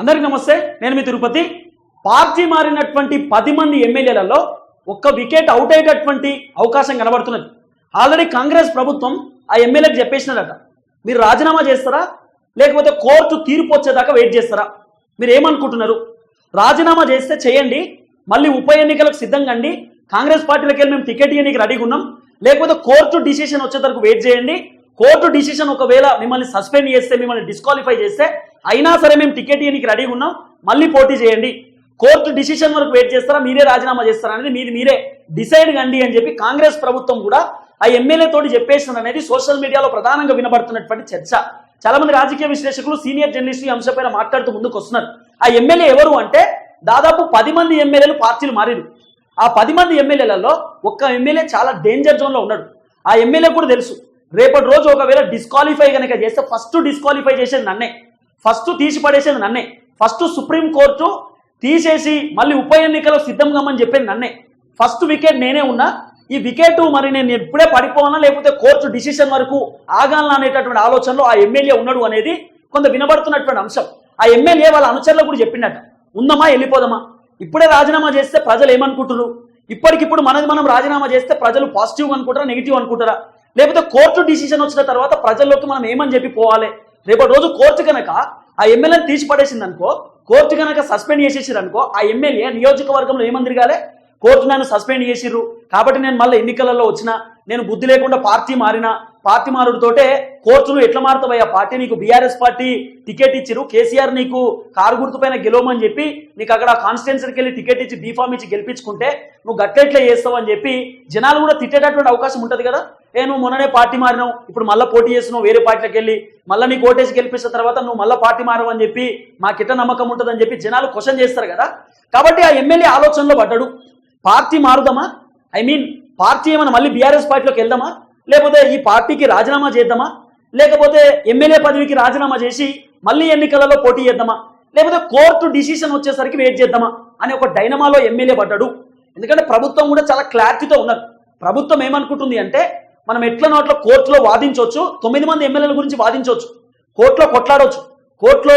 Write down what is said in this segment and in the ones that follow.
అందరికి నమస్తే నేను మీ తిరుపతి. పార్టీ మారినటువంటి పది మంది ఎమ్మెల్యేలలో ఒక్క వికెట్ అవుట్ అయ్యేటటువంటి అవకాశం కనబడుతున్నది. ఆల్రెడీ కాంగ్రెస్ ప్రభుత్వం ఆ ఎమ్మెల్యేకి చెప్పేసినారట మీరు రాజీనామా చేస్తారా? లేకపోతే కోర్టు తీర్పు వచ్చేదాకా వెయిట్ చేస్తారా? మీరు ఏమనుకుంటున్నారు? రాజీనామా చేస్తే చేయండి మళ్ళీ ఉప ఎన్నికలకు సిద్ధంగా అండి కాంగ్రెస్ పార్టీలకి వెళ్ళి మేము టికెట్ ఇవ్వడానికి రెడీగా ఉన్నాం లేకపోతే కోర్టు డిసిషన్ వచ్చేంతవరకు వెయిట్ చేయండి కోర్టు డిసిషన్ ఒకవేళ మిమ్మల్ని సస్పెండ్ చేస్తే మిమ్మల్ని డిస్క్వాలిఫై చేస్తే అయినా సరే మేము టికెట్ ఇవ్వడానికి రెడీగా ఉన్నాం. మళ్ళీ పోటీ చేయండి. కోర్టు డిసిషన్ వరకు వెయిట్ చేస్తారా? మీరే రాజీనామా చేస్తారా అనేది మీది మీరే డిసైడ్ కండి అని చెప్పి కాంగ్రెస్ ప్రభుత్వం కూడా ఆ ఎమ్మెల్యే తోటి చెప్పేసిన అనేది సోషల్ మీడియాలో ప్రధానంగా వినబడుతున్నటువంటి చర్చ. చాలా మంది రాజకీయ విశ్లేషకులు సీనియర్ జర్నలిస్టులు ఈ అంశంపైన మాట్లాడుతూ ముందుకు వస్తున్నారు. ఆ ఎమ్మెల్యే ఎవరు అంటే దాదాపు పది మంది ఎమ్మెల్యేలు పార్టీలు మారిరు ఆ పది మంది ఎమ్మెల్యేలలో ఒక్క ఎమ్మెల్యే చాలా డేంజర్ జోన్లో ఉన్నాడు. ఆ ఎమ్మెల్యే కూడా తెలుసు. రేపటి రోజు ఒకవేళ డిస్క్వాలిఫై కనుక చేస్తే ఫస్ట్ డిస్క్వాలిఫై చేసేది నన్నే. ఫస్ట్ తీసి పడేసేది నన్నే. ఫస్ట్ సుప్రీం కోర్టు తీసేసి మళ్ళీ ఉప ఎన్నికలో సిద్ధం కమ్మని చెప్పేది నన్నే. ఫస్ట్ వికెట్ నేనే ఉన్నా. ఈ వికెట్ మరి నేను ఇప్పుడే పడిపోవాలా లేకపోతే కోర్టు డిసిషన్ వరకు ఆగాలనా అనేటటువంటి ఆలోచనలో ఆ ఎమ్మెల్యే ఉన్నాడు అనేది కొంత వినబడుతున్నటువంటి అంశం. ఆ ఎమ్మెల్యే వాళ్ళ అనుచరులకు కూడా చెప్పిండట ఉందమా వెళ్ళిపోదామా ఇప్పుడే రాజీనామా చేస్తే ప్రజలు ఏమనుకుంటున్నారు ఇప్పటికిప్పుడు మనది మనం రాజీనామా చేస్తే ప్రజలు పాజిటివ్ అనుకుంటారా నెగిటివ్ అనుకుంటారా? లేకపోతే కోర్టు డిసిషన్ వచ్చిన తర్వాత ప్రజల్లోకి మనం ఏమని చెప్పి పోవాలి? రేపటి రోజు కోర్టు కనుక ఆ ఎమ్మెల్యేని తీసిపడేసింది అనుకో కోర్టు కనుక సస్పెండ్ చేసేసారు అనుకో ఆ ఎమ్మెల్యే నియోజకవర్గంలో ఏమని తిరగాలే? కోర్టు నన్ను సస్పెండ్ చేసిర్రు. కాబట్టి నేను మళ్ళీ ఎన్నికలలో వచ్చిన నేను బుద్ధి లేకుండా పార్టీ మారిన పార్టీ మారుడుతోటే కోర్టులు ఎట్లా మారుతావయ్యా? పార్టీ నీకు బీఆర్ఎస్ పార్టీ టికెట్ ఇచ్చిరు కేసీఆర్ నీకు కారు గుర్తుపైన గెలవమని చెప్పి నీకు అక్కడ కాన్స్టిట్యున్సీకి వెళ్ళి టికెట్ ఇచ్చి బీఫామ్ ఇచ్చి గెలిపించుకుంటే నువ్వు గట్టెట్లా చేస్తావని చెప్పి జనాలు కూడా తిట్టేటటువంటి అవకాశం ఉంటుంది కదా? ఏ నువ్వు మొన్ననే పార్టీ మారినావు ఇప్పుడు మళ్ళీ పోటీ చేసినావు వేరే పార్టీలకు వెళ్ళి మళ్ళీ నీకు ఓటేసి గెలిపించిన తర్వాత నువ్వు మళ్ళీ పార్టీ మారవు అని చెప్పి మాకిట నమ్మకం ఉంటుందని చెప్పి జనాలు క్వశ్చన్ చేస్తారు కదా. కాబట్టి ఆ ఎమ్మెల్యే ఆలోచనలో పడ్డాడు. పార్టీ మారుదామా? ఐ మీన్ పార్టీ ఏమైనా మళ్ళీ బీఆర్ఎస్ పార్టీలోకి వెళ్దామా? లేకపోతే ఈ పార్టీకి రాజీనామా చేద్దామా? లేకపోతే ఎమ్మెల్యే పదవికి రాజీనామా చేసి మళ్ళీ ఎన్నికలలో పోటీ చేద్దామా? లేకపోతే కోర్టు డిసిషన్ వచ్చేసరికి వెయిట్ చేద్దామా? అని ఒక డైనమాలో ఎమ్మెల్యే పడ్డాడు. ఎందుకంటే ప్రభుత్వం కూడా చాలా క్లారిటీతో ఉన్నారు ప్రభుత్వం ఏమనుకుంటుంది అంటే మనం ఎట్ల నోట్ల కోర్టులో వాదించవచ్చు తొమ్మిది మంది ఎమ్మెల్యేల గురించి వాదించవచ్చు కోర్టులో కొట్లాడవచ్చు కోర్టులో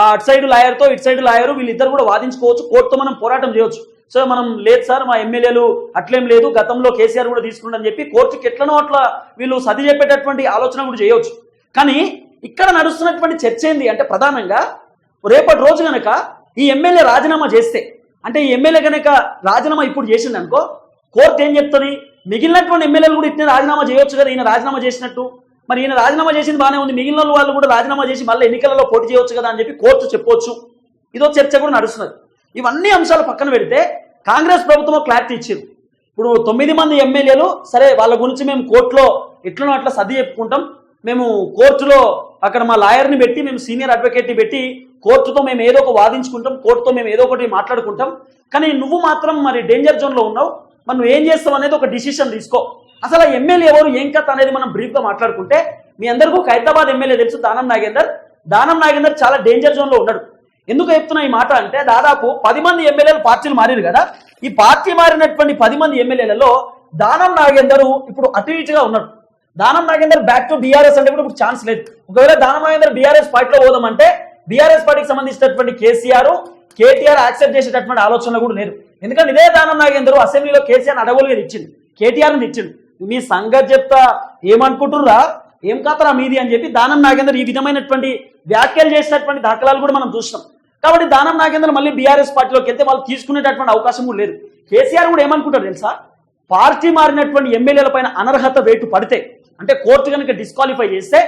ఆ అటు సైడ్ లాయర్తో ఇటు సైడ్ లాయరు వీళ్ళిద్దరు కూడా వాదించుకోవచ్చు. కోర్టుతో మనం పోరాటం చేయవచ్చు సో మనం లేదు సార్ మా ఎమ్మెల్యేలు అట్లేం లేదు. గతంలో కేసీఆర్ కూడా తీసుకుందని చెప్పి కోర్టుకి ఎట్లనో అట్లా వీళ్ళు సది చెప్పేటటువంటి ఆలోచన కూడా చేయవచ్చు కానీ ఇక్కడ నడుస్తున్నటువంటి చర్చ ఏంది అంటే ప్రధానంగా రేపటి రోజు కనుక ఈ ఎమ్మెల్యే రాజీనామా చేస్తే అంటే ఈ ఎమ్మెల్యే కనుక రాజీనామా ఇప్పుడు చేసింది అనుకో కోర్టు ఏం చెప్తుంది? మిగిలినటువంటి ఎమ్మెల్యేలు కూడా ఇట్నే రాజీనామా చేయొచ్చు కదా ఈయన రాజీనామా చేసినట్టు. మరి ఈయన రాజీనామా చేసింది బాగానే ఉంది మిగిలిన వాళ్ళు కూడా రాజీనామా చేసి మళ్ళీ ఎన్నికలలో పోటీ చేయొచ్చు కదా అని చెప్పి కోర్టు చెప్పొచ్చు. ఇదో చర్చ కూడా నడుస్తున్నది. ఇవన్నీ అంశాలు పక్కన పెడితే కాంగ్రెస్ ప్రభుత్వం క్లారిటీ ఇచ్చింది. ఇప్పుడు తొమ్మిది మంది ఎమ్మెల్యేలు సరే వాళ్ళ గురించి మేము కోర్టులో ఎట్లనో అట్లా సర్ది చెప్పుకుంటాం. మేము కోర్టులో అక్కడ మా లాయర్ని పెట్టి మేము సీనియర్ అడ్వకేట్ని పెట్టి కోర్టుతో మేము ఏదో ఒక వాదించుకుంటాం కోర్టుతో మేము ఏదో ఒకటి మాట్లాడుకుంటాం. కానీ నువ్వు మాత్రం మరి డేంజర్ జోన్లో ఉన్నావు. మరి నువ్వు ఏం చేస్తావు అనేది ఒక డిసిషన్ తీసుకో. అసలు ఆ ఎమ్మెల్యే ఎవరు ఏం కథ అనేది మనం బ్రీఫ్గా మాట్లాడుకుంటే మీ అందరికీ హైదరాబాద్ ఎమ్మెల్యే తెలుసు దానం నాగేందర్. దానం నాగేందర్ చాలా డేంజర్ జోన్లో ఉన్నాడు. ఎందుకు చెప్తున్నా ఈ మాట అంటే దాదాపు పది మంది ఎమ్మెల్యేలు పార్టీలు మారారు కదా. ఈ పార్టీ మారినటువంటి పది మంది ఎమ్మెల్యేలలో దానం నాగేందర్ ఇప్పుడు అటు ఇటుగా ఉన్నాడు Danam Nagender back to BRS అంటే కూడా ఇప్పుడు ఛాన్స్ లేదు. ఒకవేళ దానం నాగేందర్ బీఆర్ఎస్ పార్టీలో పోదామంటే బీఆర్ఎస్ పార్టీకి సంబంధించినటువంటి కేసీఆర్ కేటీఆర్ యాక్సెప్ట్ చేసేటటువంటి ఆలోచనలు కూడా లేరు. ఎందుకంటే ఇదే దానం నాగేందరు అసెంబ్లీలో కేసీఆర్ అడవులుగా ఇచ్చింది కేటీఆర్ ఇచ్చింది మీ సంగతి చెప్తా ఏమనుకుంటుర్రా? ఏం కాతరా మీది అని చెప్పి దానం నాగేందర్ ఈ విధమైనటువంటి వ్యాఖ్యలు చేసినటువంటి దాఖలాలు కూడా మనం చూసినాం. కాబట్టి దానం నాగేందర్ మళ్ళీ బీఆర్ఎస్ పార్టీలోకి వెళ్తే వాళ్ళు తీసుకునేటటువంటి అవకాశం కూడా లేదు. కేసీఆర్ కూడా ఏమనుకుంటారు తెలుసా? పార్టీ మారినటువంటి ఎమ్మెల్యేల పైన అనర్హత వేటు పడితే అంటే కోర్టు కనుక డిస్క్వాలిఫై చేస్తే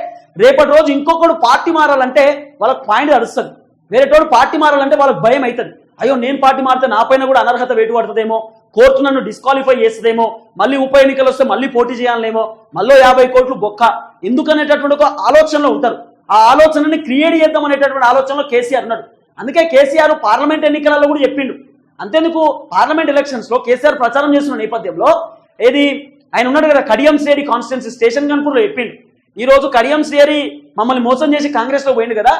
రేపటి రోజు ఇంకొకడు పార్టీ మారాలంటే వాళ్ళకి పాయింట్ అరుస్తుంది వేరేటోడు పార్టీ మారాలంటే వాళ్ళకి భయం అవుతుంది అయ్యో నేను పార్టీ మారితే నా పైన కూడా అనర్హత వేటు పడుతుందేమో కోర్టు నన్ను డిస్క్వాలిఫై చేస్తుందేమో? మళ్ళీ ఉప ఎన్నికలు వస్తే మళ్ళీ పోటీ చేయాలనేమో? మళ్ళీ యాభై కోట్లు బొక్క. ఎందుకనేటటువంటి ఒక ఆలోచనలో ఉంటారు. ఆ ఆలోచనని క్రియేట్ చేద్దాం అనేటటువంటి ఆలోచనలో కేసీఆర్ ఉన్నాడు. అందుకే కేసీఆర్ పార్లమెంట్ ఎన్నికలలో కూడా చెప్పిండు. అంతేందుకు? పార్లమెంట్ ఎలక్షన్స్లో కేసీఆర్ ప్రచారం చేస్తున్న నేపథ్యంలో ఏది? ఆయన ఉన్నాడు కదా కడియం శ్రేణి కాన్స్టిట్యున్సీ స్టేషన్ కనుపూర్లో చెప్పిండు. ఈ రోజు కడియం శ్రేణి మమ్మల్ని మోసం చేసి కాంగ్రెస్లో పోయిండు కదా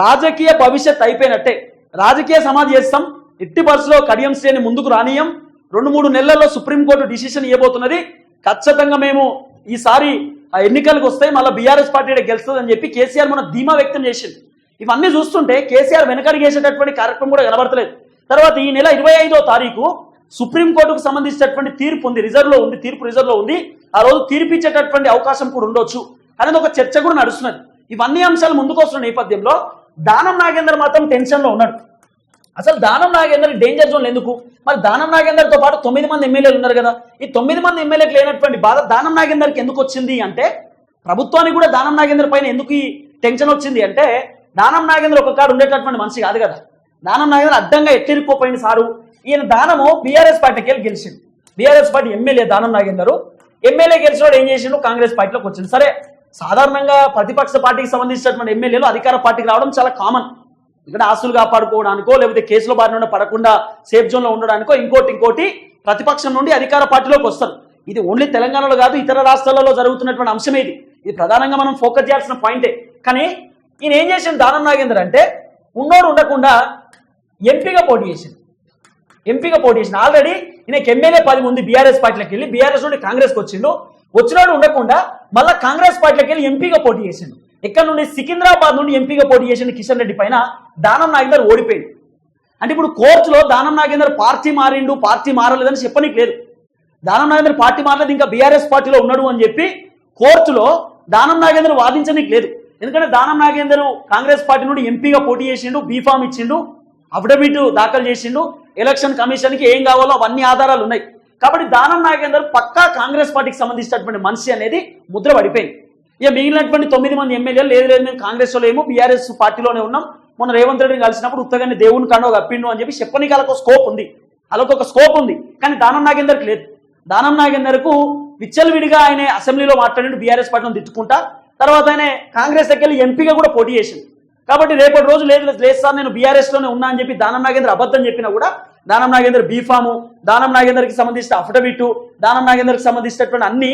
రాజకీయ భవిష్యత్ అయిపోయినట్టే. రాజకీయ సమాధి చేస్తాం. ఎట్టి పరిస్థితిలో కడియం శ్రేణి ముందుకు రానియం. రెండు మూడు నెలల్లో సుప్రీంకోర్టు డిసిషన్ ఇవ్వబోతున్నది. ఖచ్చితంగా మేము ఈసారి ఆ ఎన్నికలకు వస్తాయి. మళ్ళీ బీఆర్ఎస్ పార్టీ గెలుస్తుంది అని చెప్పి కేసీఆర్ మన ధీమా వ్యక్తం చేసింది ఇవన్నీ చూస్తుంటే కేసీఆర్ వెనకడిగేసేటటువంటి కార్యక్రమం కూడా కనబడతలేదు. తర్వాత ఈ నెల ఇరవై ఐదో తారీఖు సుప్రీంకోర్టుకు సంబంధించినటువంటి తీర్పు ఉంది. రిజర్వ్లో ఉంది. తీర్పు రిజర్వ్లో ఉంది. ఆ రోజు తీర్పు ఇచ్చేటటువంటి అవకాశం కూడా ఉండొచ్చు. అనేది ఒక చర్చ కూడా నడుస్తున్నది. ఇవన్నీ అంశాలు ముందుకు వస్తున్న నేపథ్యంలో దానం నాగేందర్ మాత్రం టెన్షన్లో ఉన్నాడు. అసలు దానం నాగేందర్ డేంజర్ జోన్ ఎందుకు? మరి దానం నాగేందర్తో పాటు తొమ్మిది మంది ఎమ్మెల్యేలు ఉన్నారు కదా. ఈ తొమ్మిది మంది ఎమ్మెల్యేకి లేనటువంటి బాధ దానం నాగేందర్కి ఎందుకు వచ్చింది అంటే ప్రభుత్వానికి కూడా దానం నాగేందర్ పైన ఎందుకు ఈ టెన్షన్ వచ్చింది అంటే దానం నాగేందర్ ఒక కాడు ఉండేటటువంటి మనిషి కాదు కదా. దానం నాగేందర్ అడ్డంగా ఎత్తిరిపోయింది సారు. ఈయన దానము బీఆర్ఎస్ పార్టీకి వెళ్ళి గెలిచిండు. బీఆర్ఎస్ పార్టీ ఎమ్మెల్యే దానం నాగేందరు. ఎమ్మెల్యే గెలిచినోడు ఏం చేసిండు? కాంగ్రెస్ పార్టీలోకి వచ్చింది సరే సాధారణంగా ప్రతిపక్ష పార్టీకి సంబంధించినటువంటి ఎమ్మెల్యేలు అధికార పార్టీకి రావడం చాలా కామన్ ఇక్కడ ఆస్తులు కాపాడుకోవడానికో లేకపోతే కేసుల బారి నుండి పడకుండా సేఫ్ జోన్లో ఉండడానికో ఇంకోటి ఇంకోటి ప్రతిపక్షం నుండి అధికార పార్టీలోకి వస్తారు. ఇది ఓన్లీ తెలంగాణలో కాదు ఇతర రాష్ట్రాలలో జరుగుతున్నటువంటి అంశమే ఇది. ఇది ప్రధానంగా మనం ఫోకస్ చేయాల్సిన పాయింటే కానీ ఈయన ఏం చేసింది దానం నాగేందర్ అంటే ఉన్నోడు ఉండకుండా ఎంపీగా పోటీ చేసింది ఎంపీగా పోటీ చేసింది ఆల్రెడీ ఈయనకి ఎమ్మెల్యే పది ఉంది బీఆర్ఎస్ పార్టీలోకి వెళ్ళి. బీఆర్ఎస్ నుండి కాంగ్రెస్కి వచ్చిండు. వచ్చినాడు ఉండకుండా మళ్ళా కాంగ్రెస్ పార్టీలోకి వెళ్ళి ఎంపీగా పోటీ చేసిండు. ఇక్కడ నుండి? సికింద్రాబాద్ నుండి ఎంపీగా పోటీ చేసిన కిషన్ రెడ్డి పైన దానం నాగేందర్ ఓడిపోయింది అంటే ఇప్పుడు కోర్టులో దానం నాగేందర్ పార్టీ మారిండు పార్టీ మారలేదని చెప్పనీకి లేదు. దానం నాగేందర్ పార్టీ మారలేదు ఇంకా బీఆర్ఎస్ పార్టీలో ఉన్నాడు అని చెప్పి కోర్టులో దానం నాగేందర్ వాదించనీకి లేదు. ఎందుకంటే దానం నాగేందర్ కాంగ్రెస్ పార్టీ నుండి ఎంపీగా పోటీ చేసిండు బీఫామ్ ఇచ్చిండు అఫిడవిట్ దాఖలు చేసిండు ఎలక్షన్ కమిషన్కి ఏం కావాలో అవన్నీ ఆధారాలు ఉన్నాయి. కాబట్టి దానం నాగేందర్ పక్కా కాంగ్రెస్ పార్టీకి సంబంధించినటువంటి మనిషి అనేది ముద్ర పడిపోయింది. ఇక మిగిలినటువంటి తొమ్మిది మంది ఎమ్మెల్యేలు లేదు లేదు మేము కాంగ్రెస్లో ఏమో బీఆర్ఎస్ పార్టీలోనే ఉన్నాం. మొన్న రేవంత్ రెడ్డిని కలిసినప్పుడు ఉత్తగానే దేవుని కండో కప్పిండు అని చెప్పి చెప్పనీకి వాళ్ళకు స్కోప్ ఉంది. వాళ్ళకు ఒక స్కోప్ ఉంది కానీ దానం నాగేందర్కి లేదు. దానం నాగేందర్కు విచ్చలవిడిగా ఆయన అసెంబ్లీలో మాట్లాడి బీఆర్ఎస్ పార్టీని తిట్టుకుంటా. తర్వాత ఆయన కాంగ్రెస్ దగ్గర ఎంపీగా కూడా పోటీ చేసింది కాబట్టి రేపటి రోజు లేదు లేదు సార్ నేను బీఆర్ఎస్లోనే ఉన్నా అని చెప్పి దానం నాగేంద్ర అబద్ధం చెప్పినా కూడా దానం నాగేందర్ బీఫాము దానం నాగేందర్కి సంబంధించిన అఫిడవిట్ దానం నాగేందర్కి సంబంధించినటువంటి అన్ని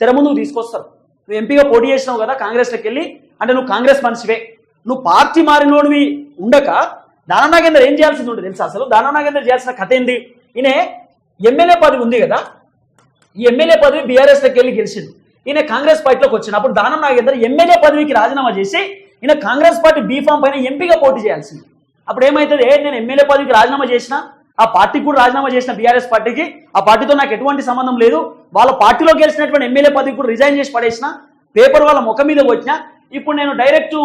తెర ముందుకు తీసుకొస్తారు. నువ్వు ఎంపీగా పోటీ చేసినావు కదా కాంగ్రెస్లోకి వెళ్ళి అంటే నువ్వు కాంగ్రెస్ మనిషివే. నువ్వు పార్టీ మారినోడివి ఉండక దానం నాగేందర్ ఏం చేయాల్సింది ఉంటుంది తెలుసా అసలు? దానం నాగేందర్ చేయాల్సిన కథ ఏంది? ఈయన ఎమ్మెల్యే పదవి ఉంది కదా ఈ ఎమ్మెల్యే పదవి బీఆర్ఎస్లోకి వెళ్ళి గెలిచింది. ఈయన కాంగ్రెస్ పార్టీలోకి వచ్చినప్పుడు దానం నాగేందర్ ఎమ్మెల్యే పదవికి రాజీనామా చేసి ఈయన కాంగ్రెస్ పార్టీ బీఫామ్ పైన ఎంపీగా పోటీ చేయాల్సింది. అప్పుడు ఏమవుతుంది నేను ఎమ్మెల్యే పదవికి రాజీనామా చేసినా ఆ పార్టీకి కూడా రాజీనామా చేసిన బీఆర్ఎస్ పార్టీకి ఆ పార్టీతో నాకు ఎటువంటి సంబంధం లేదు. వాళ్ళ పార్టీలో గెలిచినటువంటి ఎమ్మెల్యే పదవికి కూడా రిజైన్ చేసి పడేసిన పేపర్ వాళ్ళ ముఖం మీద వచ్చిన ఇప్పుడు నేను డైరెక్ట్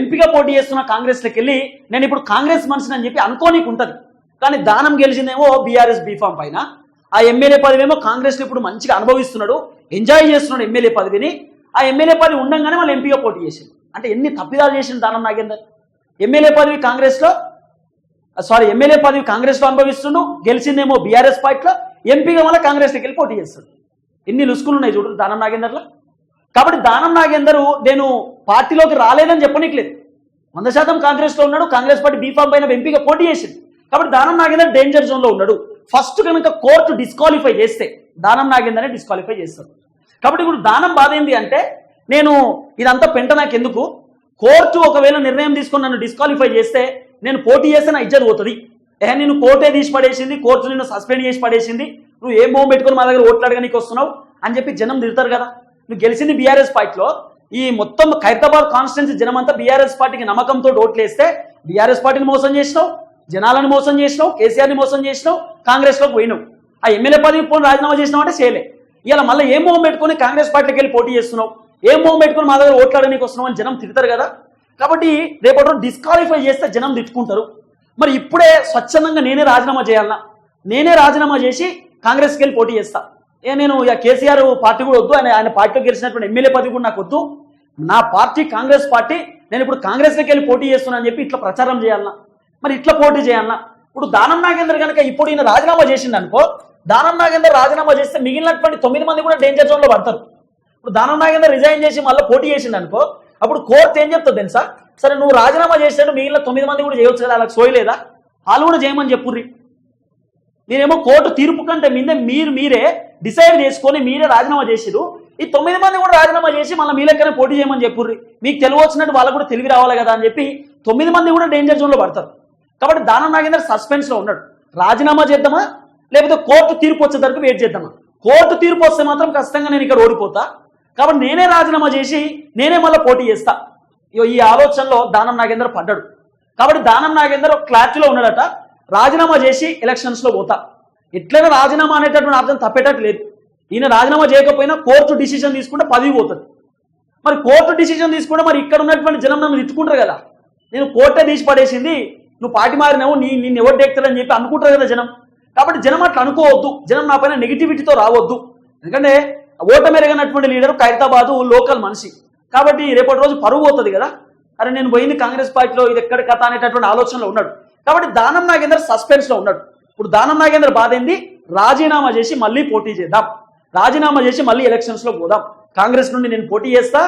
ఎంపీగా పోటీ చేస్తున్న కాంగ్రెస్లోకి వెళ్ళి నేను ఇప్పుడు కాంగ్రెస్ మనిషిని అని చెప్పి అనుకోనీకి ఉంటుంది కానీ దానం గెలిచిందేమో బీఆర్ఎస్ బీఫామ్ పైన. ఆ ఎమ్మెల్యే పదవి ఏమో కాంగ్రెస్లో ఇప్పుడు మంచిగా అనుభవిస్తున్నాడు ఎంజాయ్ చేస్తున్నాడు ఎమ్మెల్యే పదవిని. ఆ ఎమ్మెల్యే పదవి ఉండగానే వాళ్ళు ఎంపీగా పోటీ చేసింది అంటే ఎన్ని తప్పిదాలు చేసిన దానం నాగేందర్? ఎమ్మెల్యే పదవి కాంగ్రెస్లో Uh, సారీ ఎమ్మెల్యే పదవి కాంగ్రెస్లో అనుభవిస్తుండు గెలిచిందేమో బీఆర్ఎస్ పార్టీలో ఎంపీగా మళ్ళీ కాంగ్రెస్కి వెళ్ళి పోటీ చేస్తాడు. ఎన్ని లుసుకులు ఉన్నాయి చూడండి దానం నాగేందర్లో. కాబట్టి దానం నాగేందరు నేను పార్టీలోకి రాలేదని చెప్పనీయట్లేదు. వంద శాతం కాంగ్రెస్లో ఉన్నాడు కాంగ్రెస్ పార్టీ బీఫామ్ పైన ఎంపీగా పోటీ చేసింది కాబట్టి దానం నాగేందర్ డేంజర్ జోన్లో ఉన్నాడు. ఫస్ట్ కనుక కోర్టు డిస్క్వాలిఫై చేస్తే దానం నాగేందర్ని డిస్క్వాలిఫై చేస్తారు కాబట్టి ఇప్పుడు దానం బాధ ఏంది అంటే నేను ఇదంతా పెంట నాకు ఎందుకు కోర్టు ఒకవేళ నిర్ణయం తీసుకొని నన్ను డిస్క్వాలిఫై చేస్తే నేను పోటీ చేస్తే నా ఇజ్జత్ పోతుంది. ఏ నేను కోర్టే తీసి పడేసింది కోర్టు నిన్ను సస్పెండ్ చేసి పడేసింది. నువ్వు ఏ మోహం పెట్టుకొని మా దగ్గర ఓట్లాడగానికి వస్తున్నావు? అని చెప్పి జనం తిడతారు కదా. నువ్వు గెలిచింది బీఆర్ఎస్ పార్టీలో. ఈ మొత్తం ఖైరతాబాద్ కాన్స్టిట్యున్సీ జనం అంతా బీఆర్ఎస్ పార్టీకి నమ్మకంతో ఓట్లేస్తే బీఆర్ఎస్ పార్టీని మోసం చేసినావు జనాలను మోసం చేసినావు కేసీఆర్ని మోసం చేసినావు కాంగ్రెస్లోకి పోయినావు. ఆ ఎమ్మెల్యే పదవి పోని రాజీనామా చేసినావు అంటే చేయలే. ఇలా మళ్ళీ ఏం మొహం పెట్టుకొని కాంగ్రెస్ పార్టీకి వెళ్ళి పోటీ చేస్తున్నావు? ఏం మొహం పెట్టుకొని మా దగ్గర ఓట్లాడడానికి వస్తున్నావు అని జనం తిడతారు కదా. కాబట్టి రేపటి డిస్క్వాలిఫై చేస్తే జనం తిట్టుకుంటారు. మరి ఇప్పుడే స్వచ్ఛందంగా నేనే రాజీనామా చేయాలన్నా నేనే రాజీనామా చేసి కాంగ్రెస్కి వెళ్ళి పోటీ చేస్తా. ఏ నేను ఇక కేసీఆర్ పార్టీ కూడా వద్దు ఆయన ఆయన పార్టీలో గెలిచినటువంటి ఎమ్మెల్యే పదవి కూడా నాకు వద్దు. నా పార్టీ కాంగ్రెస్ పార్టీ నేను ఇప్పుడు కాంగ్రెస్లోకి వెళ్ళి పోటీ చేస్తున్నా అని చెప్పి ఇట్లా ప్రచారం చేయాలన్నా మరి ఇట్లా పోటీ చేయాలన్నా ఇప్పుడు దానం నాగేందర్ కనుక ఇప్పుడు ఈయన రాజీనామా చేసింది అనుకో దానం నాగేందర్ రాజీనామా చేస్తే మిగిలినటువంటి తొమ్మిది మంది కూడా డేంజర్ జోన్లో పడతారు. ఇప్పుడు దానం నాగేందర్ రిజైన్ చేసి మళ్ళీ పోటీ చేసింది అనుకో అప్పుడు కోర్టు ఏం చెప్తుంది తెలుసా? సరే నువ్వు రాజీనామా చేసినట్టు మిగిలిన తొమ్మిది మంది కూడా చేయొచ్చు కదా అలా సోయలేదా వాళ్ళు కూడా చేయమని చెప్పుర్రి. మీరేమో కోర్టు తీర్పు కంటే మీదే మీరు మీరే డిసైడ్ చేసుకొని మీరే రాజీనామా చేసిరు ఈ తొమ్మిది మంది కూడా రాజీనామా చేసి మళ్ళీ మీ లెక్కనే పోటీ చేయమని చెప్పుర్రి. మీకు తెలివి వచ్చినట్టు వాళ్ళకు కూడా తెలివి రావాలి కదా అని చెప్పి తొమ్మిది మంది కూడా డేంజర్ జోన్లో పడతారు. కాబట్టి దానం నాగేందర్ సస్పెన్స్లో ఉన్నాడు. రాజీనామా చేద్దామా? లేకపోతే కోర్టు తీర్పు వచ్చేసరికి వెయిట్ చేద్దామా? కోర్టు తీర్పు వస్తే మాత్రం ఖచ్చితంగా నేను ఇక్కడ ఓడిపోతా. కాబట్టి నేనే రాజీనామా చేసి నేనే మళ్ళీ పోటీ చేస్తా. ఇగో ఈ ఆలోచనలో దానం నాగేందర్ పడ్డాడు. కాబట్టి దానం నాగేందర్ క్లారిటీలో ఉన్నాడట రాజీనామా చేసి ఎలక్షన్స్లో పోతా. ఎట్లయినా రాజీనామా అనేటటువంటి అర్థం తప్పేటట్టు లేదు. ఈయన రాజీనామా చేయకపోయినా కోర్టు డిసిషన్ తీసుకుంటే పదవి పోతుంది. మరి కోర్టు డిసిషన్ తీసుకుంటే మరి ఇక్కడ ఉన్నటువంటి జనం నన్ను తిట్టుకుంటారు కదా. నేను కోర్టే తీసి పడేసింది నువ్వు పార్టీ మారినావు నీ నిన్ను ఎవరు డెక్తారని చెప్పి అనుకుంటారు కదా జనం. కాబట్టి జనం అట్లా అనుకోవద్దు. జనం నా పైన నెగిటివిటీతో రావద్దు. ఎందుకంటే ఓటమెరగనటువంటి లీడర్ ఖైరతాబాదు లోకల్ మనిషి. కాబట్టి రేపటి రోజు పరువు పోతుంది కదా? అరే నేను పోయింది కాంగ్రెస్ పార్టీలో ఇది ఎక్కడ కథ అనేటటువంటి ఆలోచనలో ఉన్నాడు. కాబట్టి దానం నాగేందర్ సస్పెన్స్లో ఉన్నాడు. ఇప్పుడు దానం నాగేందర్ బాధ ఏంది? రాజీనామా చేసి మళ్ళీ పోటీ చేద్దాం. రాజీనామా చేసి మళ్ళీ ఎలక్షన్స్లో పోదాం. కాంగ్రెస్ నుండి నేను పోటీ చేస్తా.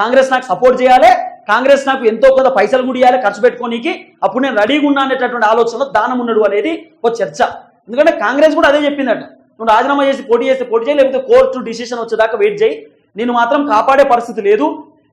కాంగ్రెస్ నాకు సపోర్ట్ చేయాలి. కాంగ్రెస్ నాకు ఎంతో కొంత పైసలు కూడా ఇవ్వాలి ఖర్చు పెట్టుకోనికి. అప్పుడు నేను రెడీగా ఉన్నా అనేటటువంటి ఆలోచనలో దానం ఉన్నాడు అనేది ఒక చర్చ. ఎందుకంటే కాంగ్రెస్ కూడా అదే చెప్పిందట. నువ్వు రాజీనామా చేసి పోటీ చేస్తే పోటీ చేయి లేకపోతే కోర్టు డిసిషన్ వచ్చేదాకా వెయిట్ చేయి. నేను మాత్రం కాపాడే పరిస్థితి లేదు.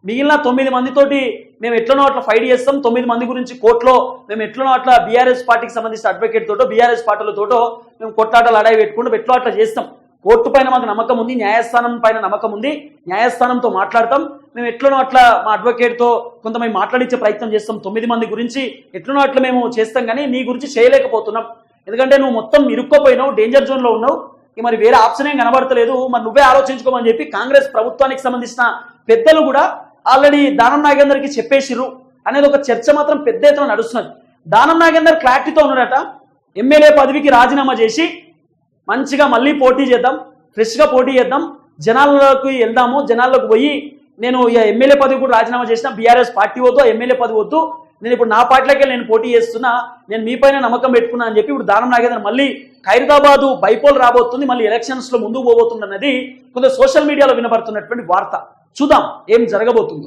మిగిలిన తొమ్మిది మందితోటి మేము ఎట్లనో అట్లా ఫైట్ చేస్తాం. తొమ్మిది మంది గురించి కోర్టులో మేము ఎట్లనో అట్లా బీఆర్ఎస్ పార్టీకి సంబంధించిన అడ్వకేట్ తోటో బీఆర్ఎస్ పార్టీలతోటో మేము కొట్లాటలు అడాయి పెట్టుకుంటూ ఎట్లా అట్లా చేస్తాం. కోర్టు పైన మాకు నమ్మకం ఉంది న్యాయస్థానం పైన నమ్మకం ఉంది. న్యాయస్థానంతో మాట్లాడతాం. మేము ఎట్లనో అట్లా మా అడ్వకేట్తో కొంత మేము మాట్లాడించే ప్రయత్నం చేస్తాం. తొమ్మిది మంది గురించి ఎట్లనో అట్లా మేము చేస్తాం కానీ నీ గురించి చేయలేకపోతున్నాం. ఎందుకంటే నువ్వు మొత్తం ఇరుక్కోపోయినావు డేంజర్ జోన్లో ఉన్నావు. మరి వేరే ఆప్షన్ ఏం కనబడతలేదు. మరి నువ్వే ఆలోచించుకోమని చెప్పి కాంగ్రెస్ ప్రభుత్వానికి సంబంధించిన పెద్దలు కూడా ఆల్రెడీ దానం నాగేందర్కి చెప్పేసిర్రు అనేది ఒక చర్చ మాత్రం పెద్ద ఎత్తున నడుస్తున్నది. దానం నాగేందర్ క్లారిటీతో ఉన్నాడట. ఎమ్మెల్యే పదవికి రాజీనామా చేసి మంచిగా మళ్ళీ పోటీ చేద్దాం ఫ్రెష్గా పోటీ చేద్దాం జనాల్లోకి వెళ్దాము జనాల్లోకి పోయి నేను ఎమ్మెల్యే పదవి కూడా రాజీనామా చేసిన బీఆర్ఎస్ పార్టీ వద్దు ఎమ్మెల్యే పదవి వద్దు నేను ఇప్పుడు నా పార్టీలోకి వెళ్ళి నేను పోటీ చేస్తున్నా నేను మీ పైన నమ్మకం పెట్టుకున్నా అని చెప్పి ఇప్పుడు దానం నాగేంద్ర మళ్ళీ ఖైరదాబాదు బైపోల్ రాబోతుంది మళ్ళీ ఎలక్షన్స్లో ముందుకు పోబోతుంది అన్నది కొంత సోషల్ మీడియాలో వినబడుతున్నటువంటి వార్త. చూద్దాం ఏం జరగబోతుందో.